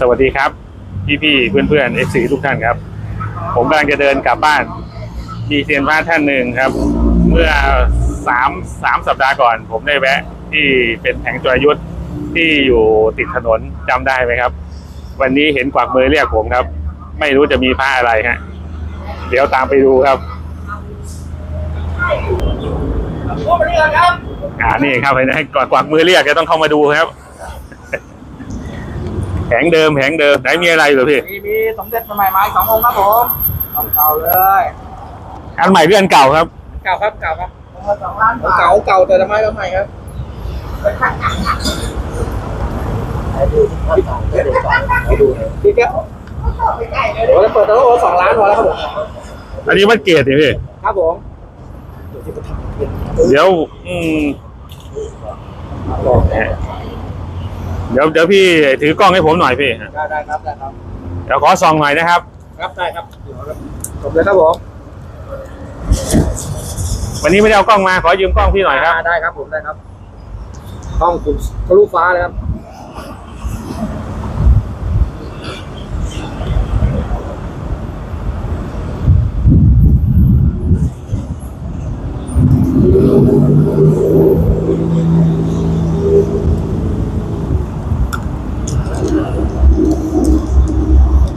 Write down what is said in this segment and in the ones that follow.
สวัสดีครับ พี่พี่ๆเพื่อนเพื่อนเอฟซีทุกท่านครับ ผมกำลังจะเดินกลับบ้าน มีเซียนพระท่านหนึ่งครับ เมื่อสามสามสัปดาห์ก่อน ผมได้แวะ ที่เป็นแผงจรยุทธ์ที่อยู่ติดถนนจำได้ไหมครับ วันนี้เห็นกวักมือเรียกผมครับ ไม่รู้จะมีพระอะไรฮะเดี๋ยวตามไปดูครับพูดไปเรื่อยครับอ่านี่ครับเห็นไหมกวักกวักมือเรียกจะต้องเข้ามาดูครับ แผงเดิมแผงเดิมไหนมีอะไรเหรอพี่มีมีสมเด็จใหม่ๆมาอีกสององค์ครับผมของเก่าเลยอันใหม่หรืออันเก่าครับ เก่าครับเก่าครับสองล้านเก่าเก่าแต่ทำไมก็ใหม่ครับพี่แก้วโอ้แล้วเปิดตัวโอ้สองล้านพอแล้วครับผมอันนี้วัดเกตนี่พี่ครับผมเดี๋ยวอืม เดี๋ยวเดี๋ยวพี่ถือกล้องให้ผมหน่อยพี่ ได้ได้ครับได้ครับ เดี๋ยวขอส่องหน่อยนะครับ ครับได้ครับเดี๋ยวครับจบเลยครับผมวันนี้ไม่ได้เอากล้องมาขอยืมกล้องพี่หน่อยครับได้ครับผมได้ครับห้องคุณทะลุฟ้าเลยครับ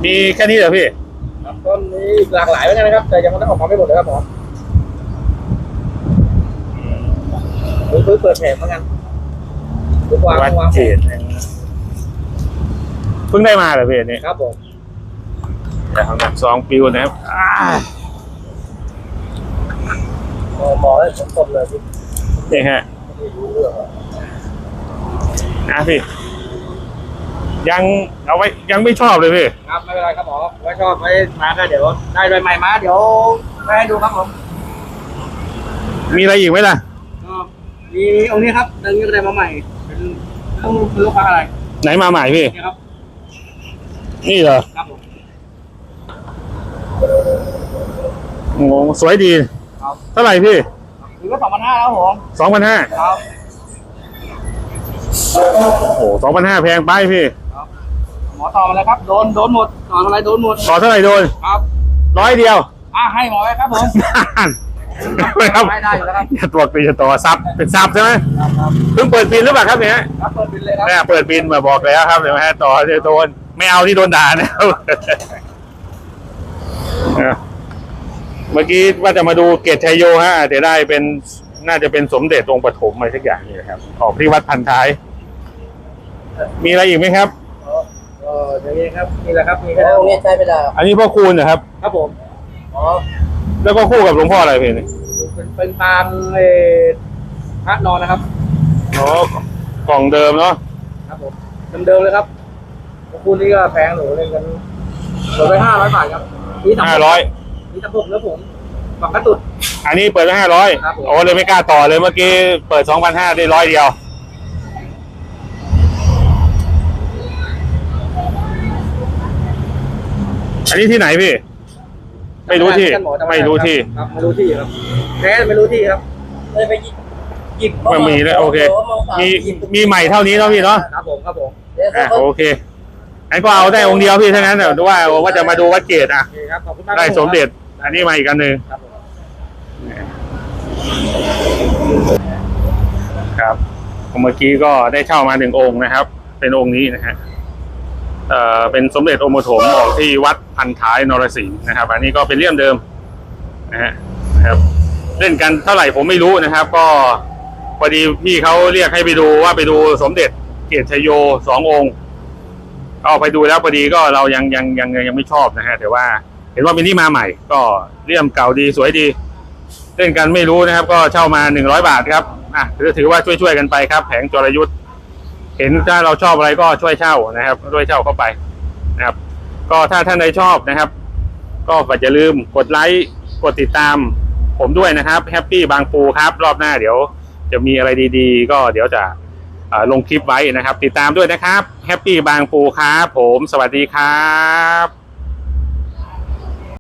มีแค่นี้เหรอพี่ ครับต้นนี้หลากหลายเหมือนกันนะครับ แต่ยังไม่ได้ออกมาไม่หมดเลยครับหมอหรือเปิดแผงเหมือนกันทุกวางวัดวางเกตเพิ่งได้มาเหรอพี่อันนี่ครับผมแต่ของหนักซองปิวนะครับอ่าหมอหมอให้ผมต้มเลยพี่นี่ฮะไม่รู้เรื่องอะอะพี่ ยังเอาไว้ยังไม่ชอบเลยพี่ครับไม่เป็นไรครับหมอไว้ชอบไว้มาก็เดี๋ยวได้ใบใหม่มาเดี๋ยวไปให้ดูครับผมมีอะไรอีกไหมล่ะก็มีองค์นี้ครับเดินก็ได้มาใหม่ เป็นต้องเป็นลูกค้าอะไรไหนมาใหม่พี่นี่ครับ นี่เหรอครับผมงงสวยดีครับเท่าไหร่พี่หรือว่าสองพันห้าแล้วผมสองพันห้าครับ โอ้โหสองพันห้าแพงไปพี่ หมอต่อมาเลยครับ โดน โดนหมดต่ออะไรโดนหมดต่อเท่าไหร่โดนครับร้อยเดียว อะให้หมอไว้ครับผมนั่นครับได้ได้อยู่แล้วครับ อย่าตัวปีจะต่อซับเป็นซับใช่ไหมครับครับเพิ่งเปิดบินหรือเปล่าครับเนี่ยครับ เปิดบินเลยครับเนี่ยเปิดบินมาบอกแล้วครับเดี๋ยวให้ต่อเดี๋ยวโดนไม่เอาที่โดนด่านะครับเมื่อกี้ว่าจะมาดูเกตชัยโยฮะแต่ได้เป็นน่าจะเป็นสมเด็จองค์ปฐมอะไรสักอย่างนี่นะครับออกที่วัดพันท้าย มีอะไรอีกไหมครับเอออย่างนี้ครับนี่แหละครับมีแค่ตรงนี้ใช้ไม่ได้ครับอันนี้พ่อคูณนะครับ ครับผมอ๋อแล้วก็คู่กับหลวงพ่ออะไรเพนี่เป็นเป็นปางเออพระนอนนะครับอ๋อกล่องเดิมเนาะครับผมเดิมๆเลยครับพวกคุณนี่ก็แพงหนูเล่นกันเปิดไปห้าร้อยบาทครับนี่ทำห้าร้อยนี่ทำผมแล้วผมฝังกระตุดอันนี้เปิดไปห้าร้อยครับผมโอ้เลยไม่กล้าต่อเลยเมื่อกี้เปิดสองพันห้าได้ร้อยเดียว อันนี้ที่ไหนพี่ ไม่รู้ที่ท่านหอจำไม่รู้ที่ ครับไม่รู้ที่ครับแท้ไม่รู้ที่ครับเลยไปหยิบหยิบไม่มีแล้วโอเค มีหยิบมีใหม่เท่านี้เนาะพี่เนาะครับผมครับผมเดี๋ยวอะเขาโอเคอันก็เอาได้องค์เดียวพี่เท่านั้นแต่ว่าว่าจะมาดูวัดเกตอะโอเคครับขอบคุณมากได้สมเด็จ อันนี้มาอีกอันหนึ่งครับผมครับเมื่อกี้ก็ได้เช่ามาหนึ่งองค์นะครับ เป็นองค์นี้นะฮะ เป็นสมเด็จองค์ปฐมออกที่วัดพันท้ายนรสิงห์นะครับ อันนี้ก็เป็นเลี่ยมเดิมนะฮะนะครับเล่นกันเท่าไหร่ผมไม่รู้นะครับ ก็พอดีพี่เขาเรียกให้ไปดูว่าไปดูสมเด็จเกียรติชโยสององค์เอาไปดูแล้วพอดีก็เรายังยังยังยังไม่ชอบนะฮะแต่ว่าเห็นว่ามินิมาใหม่ ก็เลี่ยมเก่าดีสวยดี เล่นกันไม่รู้นะครับ ก็เช่ามาหนึ่งร้อยบาทครับอะถือว่าช่วยๆกันไปครับ แผงจรยุทธ เห็นถ้าเราชอบอะไรก็ช่วยเช่านะครับช่วยเช่าเข้าไปนะครับ ก็ถ้าท่านใดชอบนะครับ ก็อย่าลืมกดไลค์กดติดตาม ผมด้วยนะครับแฮปปี้บางปูครับ รอบหน้าเดี๋ยว จะมีอะไรดีๆ ก็เดี๋ยวจะลงคลิปไว้นะครับ ติดตามด้วยนะครับแฮปปี้บางปูครับผมสวัสดีครับ